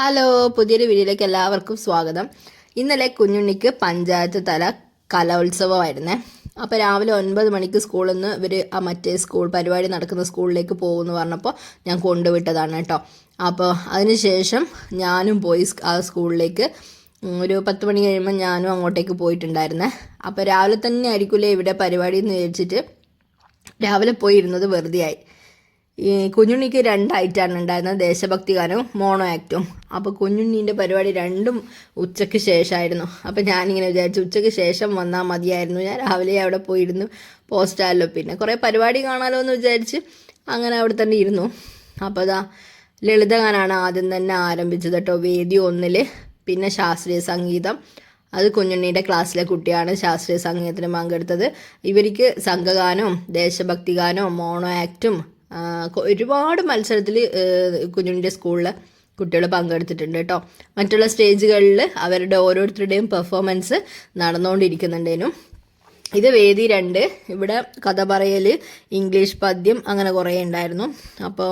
Hello പുതിയൊരു വീഡിയോയിലേക്ക് എല്ലാവർക്കും സ്വാഗതം. ഇന്നലെ കുഞ്ഞുണ്ണിക്ക് പഞ്ചായത്ത് തല കലോത്സവമായിരുന്നേ. അപ്പോൾ രാവിലെ ഒൻപത് മണിക്ക് സ്കൂളിൽ നിന്ന് ഇവർ ആ മറ്റേ സ്കൂൾ പരിപാടി നടക്കുന്ന സ്കൂളിലേക്ക് പോകുമെന്ന് പറഞ്ഞപ്പോൾ ഞാൻ കൊണ്ടുവിട്ടതാണ് കേട്ടോ. അപ്പോൾ അതിനുശേഷം ഞാനും പോയി ആ സ്കൂളിലേക്ക്. ഒരു പത്ത് മണി കഴിയുമ്പോൾ ഞാനും അങ്ങോട്ടേക്ക് പോയിട്ടുണ്ടായിരുന്നേ. അപ്പോൾ രാവിലെ തന്നെ ആയിരിക്കില്ലേ ഇവിടെ പരിപാടി എന്ന് വിചാരിച്ചിട്ട്. രാവിലെ പോയിരുന്നത് ഇരുന്നത് വെറുതെ ആയി ഈ കുഞ്ഞുണ്ണിക്ക് രണ്ടായിട്ടാണ് ഉണ്ടായിരുന്നത് ദേശഭക്തി ഗാനവും മോണോ ആക്റ്റും. അപ്പോൾ കുഞ്ഞുണ്ണീന്റെ പരിപാടി രണ്ടും ഉച്ചയ്ക്ക് ശേഷമായിരുന്നു. അപ്പോൾ ഞാനിങ്ങനെ വിചാരിച്ചു ഉച്ചയ്ക്ക് ശേഷം വന്നാൽ മതിയായിരുന്നു. ഞാൻ രാവിലെ അവിടെ പോയിരുന്നു പോസ്റ്റാലോ. പിന്നെ കുറേ പരിപാടി കാണാലോ എന്ന് വിചാരിച്ച് അങ്ങനെ അവിടെ തന്നെ ഇരുന്നു. അപ്പോൾ അതാ ലളിതഗാനാണ് ആദ്യം തന്നെ ആരംഭിച്ചത് കേട്ടോ വേദി ഒന്നിൽ പിന്നെ ശാസ്ത്രീയ സംഗീതം. അത് കുഞ്ഞുണ്ണിയുടെ ക്ലാസ്സിലെ കുട്ടിയാണ് ശാസ്ത്രീയ സംഗീതത്തിന് പങ്കെടുത്തത്. ഇവർക്ക് സംഘഗാനവും ദേശഭക്തി ഗാനവും മോണോ ആക്റ്റും ഒരുപാട് മത്സരത്തിൽ കുഞ്ഞുണ്ണിന്റെ സ്കൂളിൽ കുട്ടികൾ പങ്കെടുത്തിട്ടുണ്ട് കേട്ടോ. മറ്റുള്ള സ്റ്റേജുകളിൽ അവരുടെ ഓരോരുത്തരുടെയും പെർഫോമൻസ് നടന്നുകൊണ്ടിരിക്കുന്നുണ്ടേനും ഇത് വേദി രണ്ട്. ഇവിടെ കഥ പറയൽ ഇംഗ്ലീഷ് പദ്യം അങ്ങനെ കുറേ ഉണ്ടായിരുന്നു. അപ്പോൾ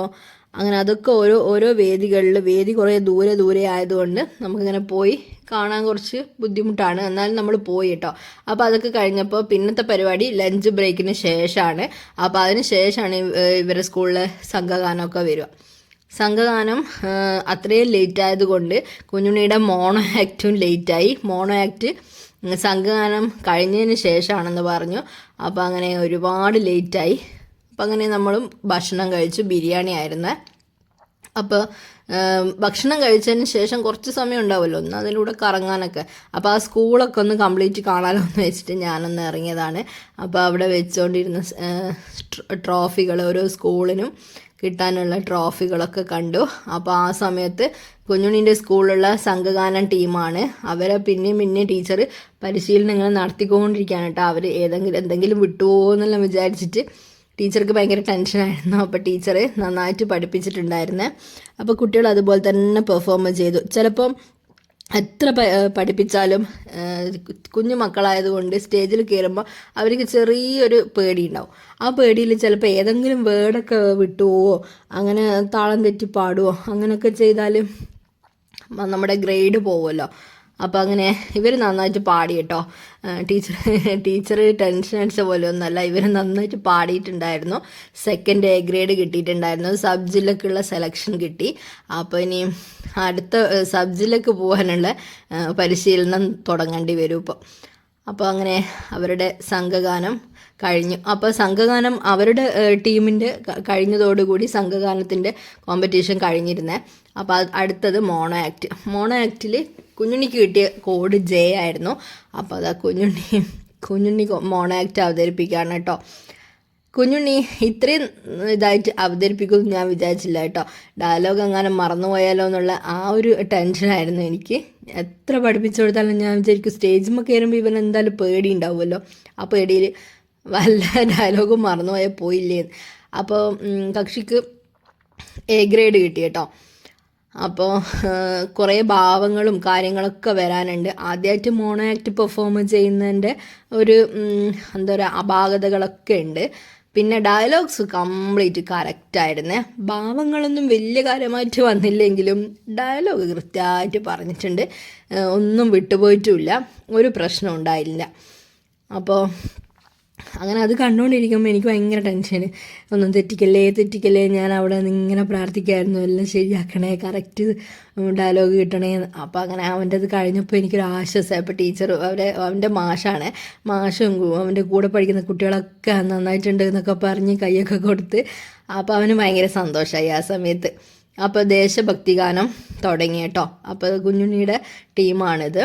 അങ്ങനെ അതൊക്കെ ഓരോ ഓരോ വേദികളിൽ വേദി കുറേ ദൂരെ ദൂരെ ആയതുകൊണ്ട് നമുക്കിങ്ങനെ പോയി കാണാൻ കുറച്ച് ബുദ്ധിമുട്ടാണ്. എന്നാലും നമ്മൾ പോയി കേട്ടോ. അപ്പോൾ അതൊക്കെ കഴിഞ്ഞപ്പോൾ പിന്നത്തെ പരിപാടി ലഞ്ച് ബ്രേക്കിന് ശേഷമാണ് അപ്പോൾ അതിന് ശേഷമാണ് ഇവരുടെ സ്കൂളിലെ സംഘഗാനമൊക്കെ വരിക. സംഘഗാനം അത്രയും ലേറ്റ് ആയതുകൊണ്ട് കുഞ്ഞുണ്ണിയുടെ മോണോ ആക്റ്റും ലേറ്റായി മോണോ ആക്ട് സംഘഗാനം കഴിഞ്ഞതിന് ശേഷമാണെന്ന് പറഞ്ഞു. അപ്പോൾ അങ്ങനെ ഒരുപാട് ലേറ്റായി അപ്പം അങ്ങനെ നമ്മളും ഭക്ഷണം കഴിച്ചു. ബിരിയാണി ആയിരുന്നേ. അപ്പോൾ ഭക്ഷണം കഴിച്ചതിന് ശേഷം കുറച്ച് സമയം ഉണ്ടാവുമല്ലോ. ഒന്ന് അതിലൂടെ കറങ്ങാനൊക്കെ. അപ്പോൾ ആ സ്കൂളൊക്കെ ഒന്ന് കംപ്ലീറ്റ് കാണാലോ എന്ന് വെച്ചിട്ട് ഞാനൊന്ന് ഇറങ്ങിയതാണ്. അപ്പോൾ അവിടെ വെച്ചുകൊണ്ടിരുന്ന ട്രോഫികൾ ഓരോ സ്കൂളിനും കിട്ടാനുള്ള ട്രോഫികളൊക്കെ കണ്ടു. അപ്പോൾ ആ സമയത്ത് കുഞ്ഞുണ്ണിന്റെ സ്കൂളിലുള്ള സംഘഗാനം ടീമാണ്. അവരെ പിന്നെയും പിന്നെയും ടീച്ചർ പരിശീലനങ്ങൾ നടത്തിക്കൊണ്ടിരിക്കുകയാണ് കേട്ടോ. അവർ ഏതെങ്കിലും എന്തെങ്കിലും വിട്ടുപോകുമെന്നെല്ലാം വിചാരിച്ചിട്ട് ടീച്ചർക്ക് ഭയങ്കര ടെൻഷനായിരുന്നു അപ്പോൾ ടീച്ചർ നന്നായിട്ട് പഠിപ്പിച്ചിട്ടുണ്ടായിരുന്നേ. അപ്പോൾ കുട്ടികൾ അതുപോലെ തന്നെ പെർഫോം ചെയ്തു. ചിലപ്പം എത്ര പഠിപ്പിച്ചാലും കുഞ്ഞു മക്കളായതുകൊണ്ട് സ്റ്റേജിൽ കയറുമ്പോൾ അവർക്ക് ചെറിയൊരു പേടി ഉണ്ടാവും ആ പേടിയിൽ ചിലപ്പോൾ ഏതെങ്കിലും വേർഡൊക്കെ വിട്ടുപോവോ അങ്ങനെ താളം തെറ്റി പാടുവോ അങ്ങനെയൊക്കെ ചെയ്താൽ നമ്മുടെ ഗ്രേഡ് പോവുമല്ലോ. അപ്പോൾ അങ്ങനെ ഇവർ നന്നായിട്ട് പാടി കേട്ടോ. ടീച്ചർ ടീച്ചർ ടെൻഷൻ അടിച്ച പോലെ ഒന്നല്ല ഇവർ നന്നായിട്ട് പാടിയിട്ടുണ്ടായിരുന്നു. സെക്കൻഡ് എ ഗ്രേഡ് കിട്ടിയിട്ടുണ്ടായിരുന്നു. സബ് ജില്ലക്കുള്ള സെലക്ഷൻ കിട്ടി. അപ്പോൾ ഇനി അടുത്ത സബ് ജില്ലക്ക് പോകാനുള്ള പരിശീലനം തുടങ്ങേണ്ടി വരും ഇപ്പോൾ അപ്പോൾ അങ്ങനെ അവരുടെ സംഘഗാനം കഴിഞ്ഞു. അപ്പോൾ സംഘഗാനം അവരുടെ ടീമിന്റെ കഴിഞ്ഞതോടുകൂടി സംഘഗാനത്തിന്റെ കോമ്പറ്റീഷൻ കഴിഞ്ഞിരുന്നേ. അപ്പോൾ അടുത്തത് മോണോ ആക്ട് മോണോ ആക്റ്റിൽ കുഞ്ഞുണ്ണിക്ക് കിട്ടിയ കോഡ് ജെ ആയിരുന്നു. അപ്പോൾ അതാ കുഞ്ഞുണ്ണി കുഞ്ഞുണ്ണി മോണാക്റ്റ് അവതരിപ്പിക്കുകയാണ് കേട്ടോ. കുഞ്ഞുണ്ണി ഇത്രയും ഇതായിട്ട് അവതരിപ്പിക്കുമെന്ന് ഞാൻ വിചാരിച്ചില്ല കേട്ടോ. ഡയലോഗ് എങ്ങാനും മറന്നുപോയാലോ എന്നുള്ള ആ ഒരു ടെൻഷനായിരുന്നു എനിക്ക്. എത്ര പഠിപ്പിച്ചു കൊടുത്താലും ഞാൻ വിചാരിക്കും സ്റ്റേജിൽ കയറുമ്പോൾ ഇവൻ എന്തായാലും പേടി ഉണ്ടാവുമല്ലോ. ആ പേടിയിൽ വല്ല ഡയലോഗും മറന്നുപോയാൽ പോയില്ലേ അപ്പോൾ കക്ഷിക്ക് എ ഗ്രേഡ് കിട്ടി കേട്ടോ. അപ്പോൾ കുറേ ഭാവങ്ങളും കാര്യങ്ങളൊക്കെ വരാനുണ്ട്. ആദ്യമായിട്ട് മോണോ ആക്ട് പെർഫോം ചെയ്യുന്നതിന്റെ ഒരു എന്താ പറയുക അപാകതകളൊക്കെ ഉണ്ട്. പിന്നെ ഡയലോഗ്സ് കംപ്ലീറ്റ് കറക്റ്റായിരുന്നു. ഭാവങ്ങളൊന്നും വലിയ കാര്യമായിട്ട് വന്നില്ലെങ്കിലും ഡയലോഗ് കൃത്യമായിട്ട് പറഞ്ഞിട്ടുണ്ട്. ഒന്നും വിട്ടുപോയിട്ടുമില്ല ഒരു പ്രശ്നം ഉണ്ടായില്ല. അപ്പോൾ അങ്ങനെ അത് കണ്ടുകൊണ്ടിരിക്കുമ്പോൾ എനിക്ക് ഭയങ്കര ടെൻഷൻ ഒന്നും തെറ്റിക്കല്ലേ തെറ്റിക്കല്ലേ ഞാൻ അവിടെ നിന്ന് ഇങ്ങനെ പ്രാർത്ഥിക്കായിരുന്നു എല്ലാം ശരിയാക്കണേ കറക്റ്റ് ഡയലോഗ് കിട്ടണേ അപ്പോൾ അങ്ങനെ അവന്റെ അത് കഴിഞ്ഞപ്പോൾ എനിക്കൊരു ആശ്വാസമായി അപ്പോൾ ടീച്ചർ അവരെ അവന്റെ മാഷാണ് മാഷും അവന്റെ കൂടെ പഠിക്കുന്ന കുട്ടികളൊക്കെ നന്നായിട്ടുണ്ട് എന്നൊക്കെ പറഞ്ഞ് കൈയൊക്കെ കൊടുത്ത്. അപ്പോൾ അവന് ഭയങ്കര സന്തോഷമായി ആ സമയത്ത്. അപ്പോൾ ദേശഭക്തി ഗാനം തുടങ്ങി കേട്ടോ. അപ്പോൾ കുഞ്ഞുണ്ണിയുടെ ടീമാണിത്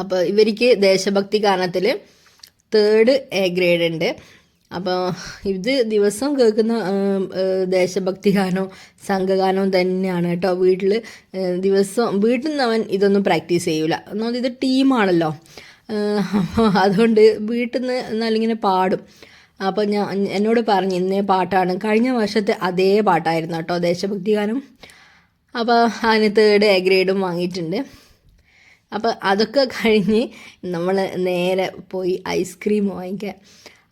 അപ്പോൾ ഇവർക്ക് ദേശഭക്തി ഗാനത്തിൽ തേർഡ് എ ഗ്രേഡ് ഉണ്ട്. അപ്പോൾ ഇത് ദിവസം കേൾക്കുന്ന ദേശഭക്തി ഗാനവും സംഘഗാനവും തന്നെയാണ് കേട്ടോ വീട്ടിൽ ദിവസം വീട്ടിൽ നിന്ന് അവൻ ഇതൊന്നും പ്രാക്ടീസ് ചെയ്യൂല. ഒന്നാമത് ഇത് ടീമാണല്ലോ അതുകൊണ്ട് വീട്ടിൽ നിന്ന് എന്നാലിങ്ങനെ പാടും. അപ്പോൾ ഞാൻ എന്നോട് പറഞ്ഞു ഇന്നേ പാട്ടാണ്. കഴിഞ്ഞ വർഷത്തെ അതേ പാട്ടായിരുന്നു കേട്ടോ ദേശഭക്തി ഗാനം അപ്പോൾ അതിന് തേർഡ് എ ഗ്രേഡും വാങ്ങിയിട്ടുണ്ട്. അപ്പോൾ അതൊക്കെ കഴിഞ്ഞ് നമ്മൾ നേരെ പോയി ഐസ്ക്രീം വാങ്ങിക്കാം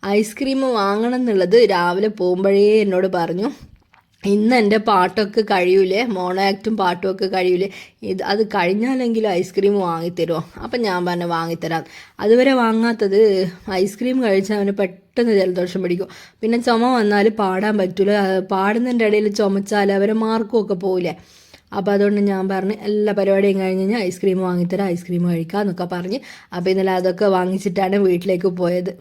ഐസ്ക്രീം വാങ്ങണം എന്നുള്ളത് രാവിലെ പോകുമ്പോഴേ എന്നോട് പറഞ്ഞു. ഇന്ന് എന്റെ പാട്ടൊക്കെ കഴിയൂലേ മോണോ ആക്റ്റും പാട്ടും ഒക്കെ കഴിയൂലേ. ഇത് അത് കഴിഞ്ഞാലെങ്കിലും ഐസ്ക്രീം വാങ്ങിത്തരുമോ അപ്പം ഞാൻ പറഞ്ഞു വാങ്ങിത്തരാം അതുവരെ വാങ്ങാത്തത് ഐസ്ക്രീം കഴിച്ചാൽ അവന് പെട്ടെന്ന് ജലദോഷം പിടിക്കും. പിന്നെ ചുമ വന്നാൽ പാടാൻ പറ്റൂല. പാടുന്നതിന്റെ ഇടയിൽ ചുമച്ചാൽ അവരെ മാർക്കും ഒക്കെ പോവില്ലേ? അപ്പോൾ അതുകൊണ്ട് ഞാൻ പറഞ്ഞ് എല്ലാ പരിപാടിയും കഴിഞ്ഞ് കഴിഞ്ഞാൽ ഐസ്ക്രീം വാങ്ങിത്തരാം ഐസ്ക്രീം കഴിക്കാം എന്നൊക്കെ പറഞ്ഞ്. അപ്പോൾ ഇന്നലെ അതൊക്കെ വാങ്ങിച്ചിട്ടാണ് വീട്ടിലേക്ക് പോയത്.